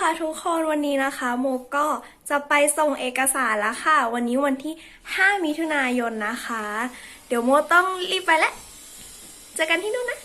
คนวันนี้นะคะ โมก็จะไปส่งเอกสารแล้วค่ะ วันนี้วันที่ 5 มิถุนายนนะคะ เดี๋ยวโมต้องรีบไปแล้วเจอกันที่นู่นนะ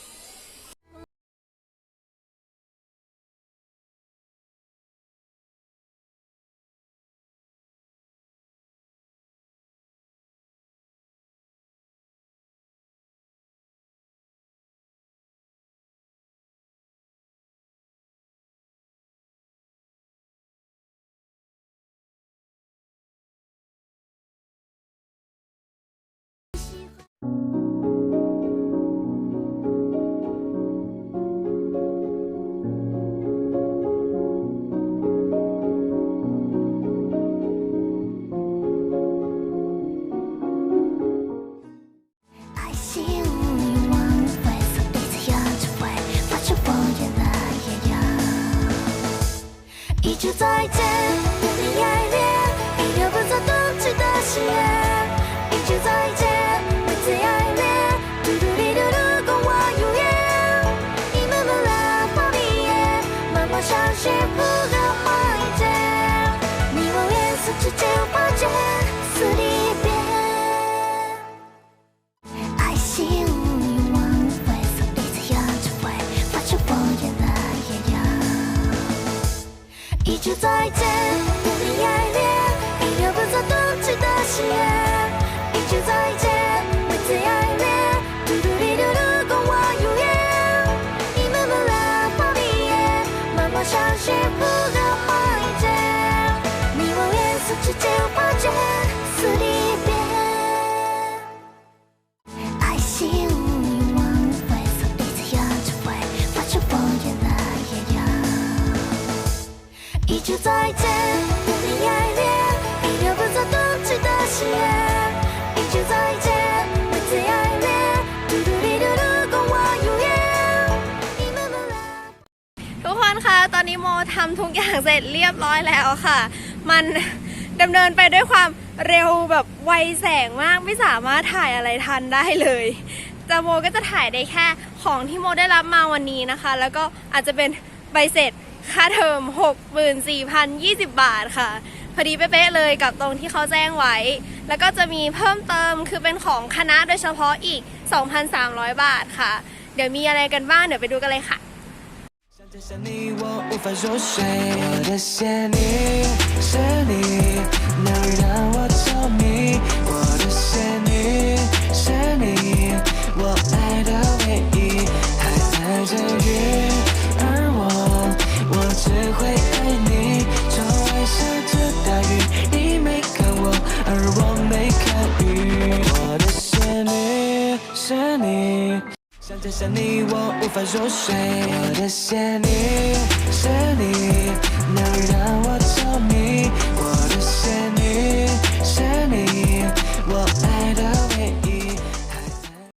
一一句再见，不必爱恋，一留不走冬季的誓言。一句再见，不必爱恋，一留不走冬季的誓言。一句再见，每次爱恋，嘟嘟哩嘟嘟跟我永远。你们们来。 ทุกคนคะ ตอนนี้โมทำทุกอย่างเสร็จเรียบร้อยแล้วค่ะ มัน ดำเนินไปด้วยความเร็วแบบไวแสงมากไม่สามารถถ่ายอะไรทันได้เลยจะโมก็จะถ่ายได้แค่ของที่โมได้รับมาวันนี้นะคะ แล้วก็อาจจะเป็นใบเสร็จ ค่าเทอม 64,020 บาทค่ะ พอดีเป๊ะๆเลยกับตรงที่เขาแจ้งไว้ แล้วก็จะมีเพิ่มเติมคือเป็นของคณะโดยเฉพาะอีก 2,300 บาทค่ะ เดี๋ยวมีอะไรกันบ้างเดี๋ยวไปดูกันเลยค่ะ 想见想你，我无法入睡。我的想你是你， 想见想你，我无法入睡。我的谢你是你，能让我着迷。